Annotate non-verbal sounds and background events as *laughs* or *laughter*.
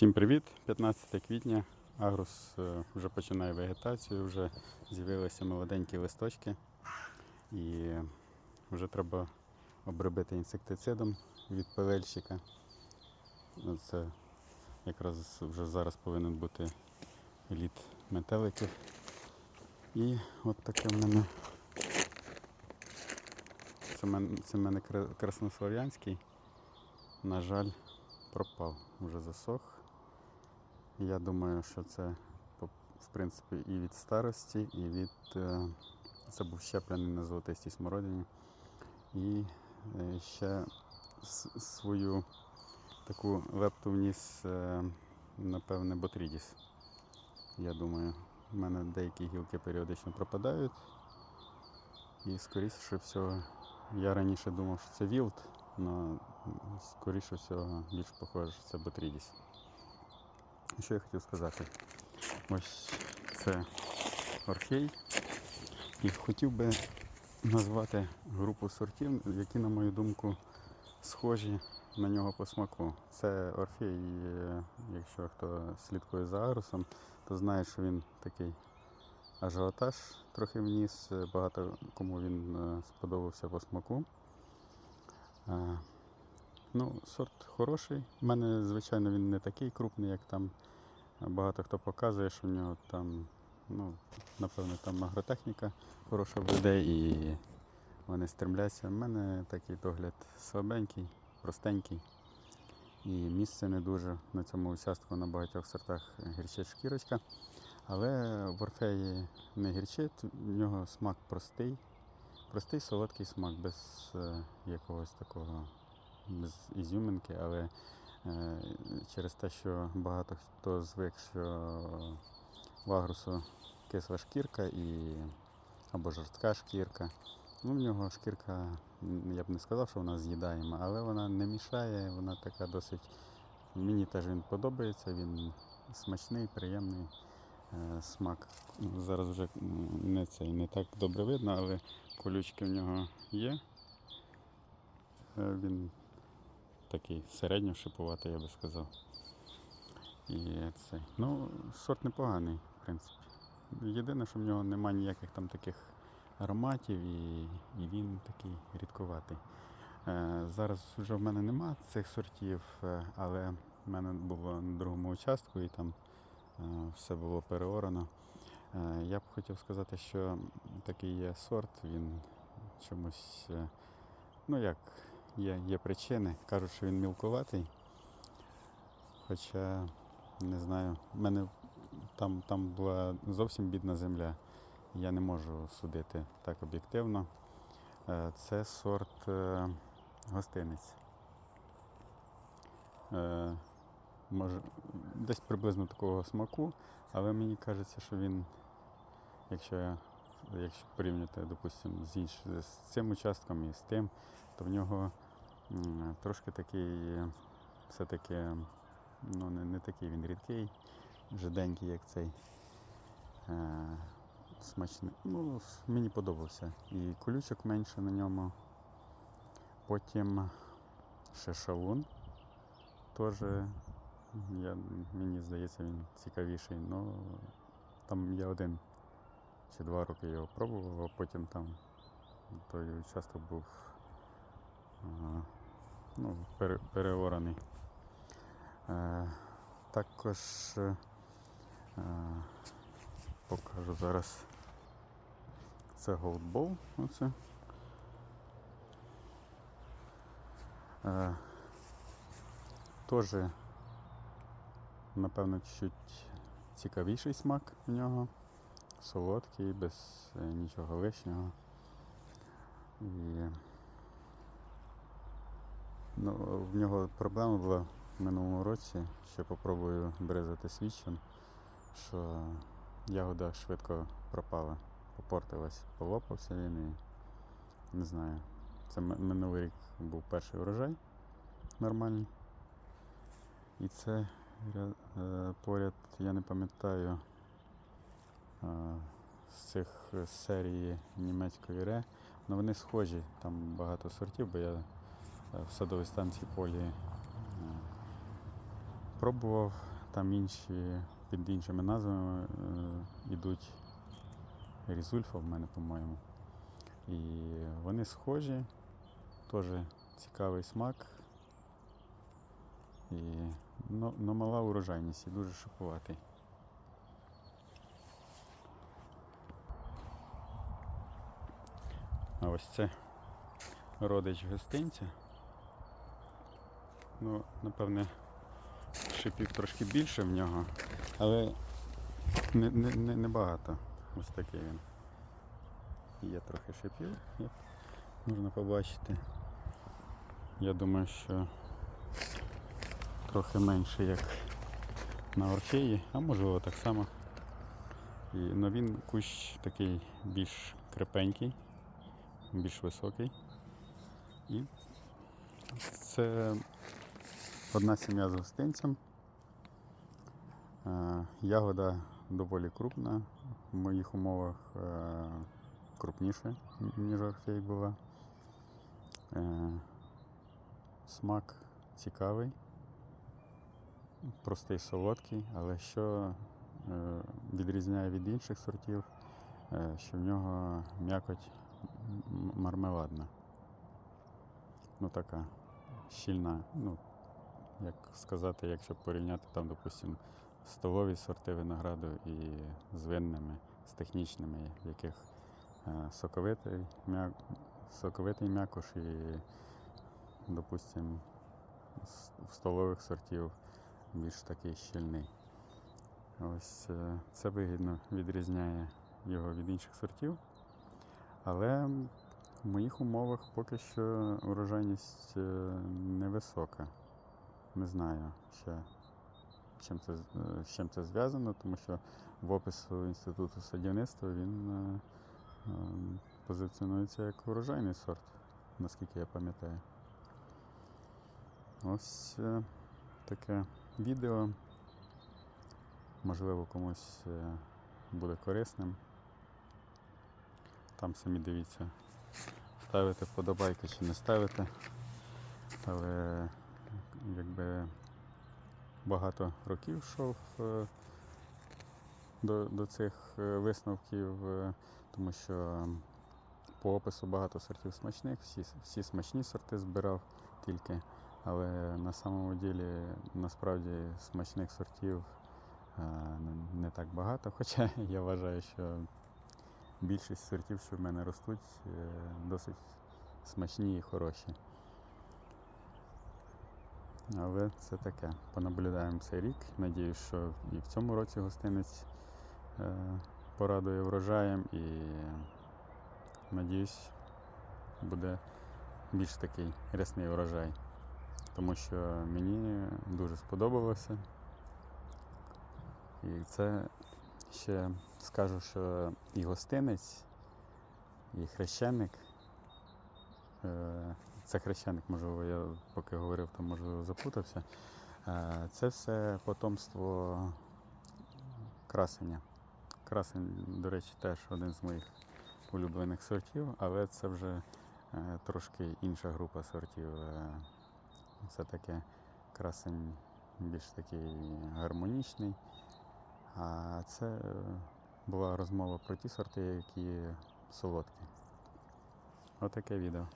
Всім привіт! 15 квітня. Агрус е, вже починає вегетацію, вже з'явилися молоденькі листочки і вже треба обробити інсектицидом від пилельщика. Ну, Це якраз вже зараз повинен бути лід метеликів. І от таке в мене. Це мене, це мене краснослов'янський. На жаль, пропав, вже засох. Я думаю, що це в принципі і від старості, і від е, це був щеплений на золотистій смородині. І е, ще свою таку лепту вніс, е, напевне, Ботрідіс. Я думаю, в мене деякі гілки періодично пропадають. І скоріше всього, я раніше думав, що це вілт, але скоріше всього більш похоже, що це Ботрідіс. Що я хотів сказати? Ось це орхей. І хотів би назвати групу сортів, які, на мою думку, схожі на нього по смаку. Це орфей, е, якщо хто слідкує за арусом, то знає, що він такий ажіотаж трохи вніс. Багато кому він е, сподобався по смаку. Е, Ну, сорт хороший. У мене, звичайно, він не такий крупний, як там багато хто показує, що в нього там, ну, напевно, там агротехніка хороша в і вони стремляться. У мене такий догляд слабенький, простенький. І місце не дуже на цьому участку на багатьох сортах гірчить шкірочка. Але в орфеї не гірчить, в нього смак простий. Простий солодкий смак, без е, якогось такого без ізюминки, але через те, що багато хто звик, що в агрусу кисла шкірка і або жорстка шкірка. Ну, в нього шкірка, я б не сказав, що вона з'їдаєма, але вона не мішає, вона така досить. Мені теж він подобається, він смачний, приємний е, смак. Зараз вже не цей не так добре видно, але колючки в нього є. Е, Він такий середньо шипуватий, я би сказав. І цей. Ну, сорт непоганий, в принципі. Єдине, що в нього немає ніяких там таких ароматів і, і він такий рідковатий. Е, зараз вже в мене нема цих сортів, е, але в мене було на другому участку і там е, все було переорано. Е, я б хотів сказати, що такий є сорт, він чомусь, е, ну як, є, є причини. Кажуть, що він мілкуватий. Хоча не знаю, в мене там, там була зовсім бідна земля. Я не можу судити так об'єктивно. Е, Це сорт е, гостиниць. Е, десь приблизно такого смаку, але мені кажеться, що він, якщо, я- якщо порівняти, допустимо, з, інш, з цим участком і з тим, то в нього трошки такий, все-таки, ну, не, не такий він рідкий, жиденький, як цей. Е, смачний. Ну, мені подобався. І колючок менше на ньому. Потім ще шалун. Теж мені здається, він цікавіший. Ну, там я один чи два роки його пробував, а потім там той участок був ну, пере, переораний. Е, також е, е, покажу зараз. Це голдбол. Оце. Теж, напевно, чуть цікавіший смак в нього. Солодкий, без е, нічого лишнього. І ну, в нього проблема була в минулому році, що попробую бризати свічем, що ягода швидко пропала, попортилась, полопався він і не знаю. Це минулий рік був перший урожай нормальний. І це е, поряд, я не пам'ятаю з цих е, серії німецької ре. але вони схожі, там багато сортів, бо я е, в садовій станції полі е, пробував, там інші під іншими назвами йдуть Різульфа в мене, по-моєму. І вони схожі, теж цікавий смак. І но, но мала урожайність і дуже шокуватий. Ось це родич гостинця. Ну, напевне, шипів трошки більше в нього, але не, не, не, багато. Ось такий він. Є трохи шипів, як можна побачити. Я думаю, що трохи менше, як на орфеї, а можливо так само. І, ну, він кущ такий більш крепенький, більш високий. І це одна сім'я з гостинцем. Е, Ягода доволі крупна. В моїх умовах е, крупніше, ніж орфей була. Е, Смак цікавий, простий солодкий, але що відрізняє від інших сортів, що в нього м'якоть мармеладна. Ну така щільна, ну, як сказати, якщо порівняти там, допустимо, столові сорти винограду і з винними, з технічними, в яких е, соковитий, м'як, соковитий м'якош і, допустимо, в столових сортів більш такий щільний. Ось е, це вигідно відрізняє його від інших сортів. Але в моїх умовах поки що урожайність е, невисока. Не знаю ще, чим це, з- е, чим це зв'язано, тому що в опису Інституту садівництва він е, позиціонується як урожайний сорт, наскільки я пам'ятаю. Ось таке відео. Можливо, комусь буде корисним. Там самі дивіться, ставите вподобайки чи не ставите. Але якби багато років йшов е, до, до цих е, висновків, е, тому що по опису багато сортів смачних, всі, всі смачні сорти збирав тільки, але на самому ділі насправді смачних сортів не так багато, *laughs* хоча я вважаю, що більшість сортів, що в мене ростуть, е, досить смачні і хороші. Але це таке. Понаблюдаємо цей рік. Надіюсь, що і в цьому році гостинець е, порадує врожаєм і надіюсь, буде більш такий рясний урожай. Тому що мені дуже сподобалося. І це ще скажу, що і гостинець, і хрещеник. е, Це хрещеник, можливо, я поки говорив, то можливо запутався. Е, Це все потомство красення. Красень, до речі, теж один з моїх улюблених сортів, але це вже е, трошки інша група сортів. Це таке красень більш такий гармонічний. А це була розмова про ті сорти, які солодкі. Отаке відео.